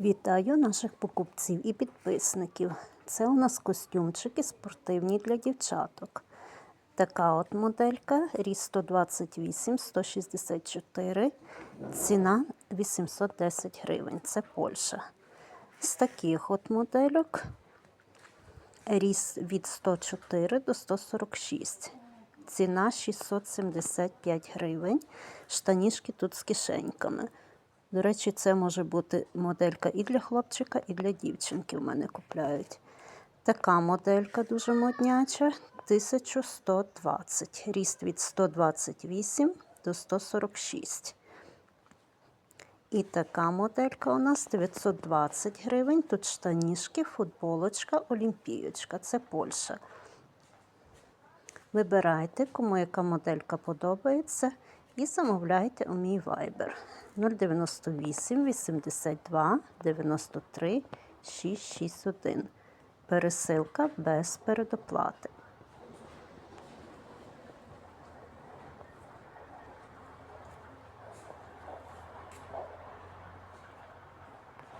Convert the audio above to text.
Вітаю наших покупців і підписників. Це у нас костюмчики спортивні для дівчаток. Така от моделька, ріст 128, 164, ціна 810 гривень. Це Польща. З таких от модельок ріст від 104 до 146. Ціна 675 гривень. Штанішки тут з кишеньками. До речі, це може бути моделька і для хлопчика, і для дівчинки в мене купляють. Така моделька дуже модняча 1120. Ріст від 128 до 146. І така моделька у нас 920 гривень. Тут штанішки, футболочка, олімпієчка. Це Польща. Вибирайте, кому яка моделька подобається, і замовляйте у мій Viber 098 82 93 661. Пересилка без передоплати.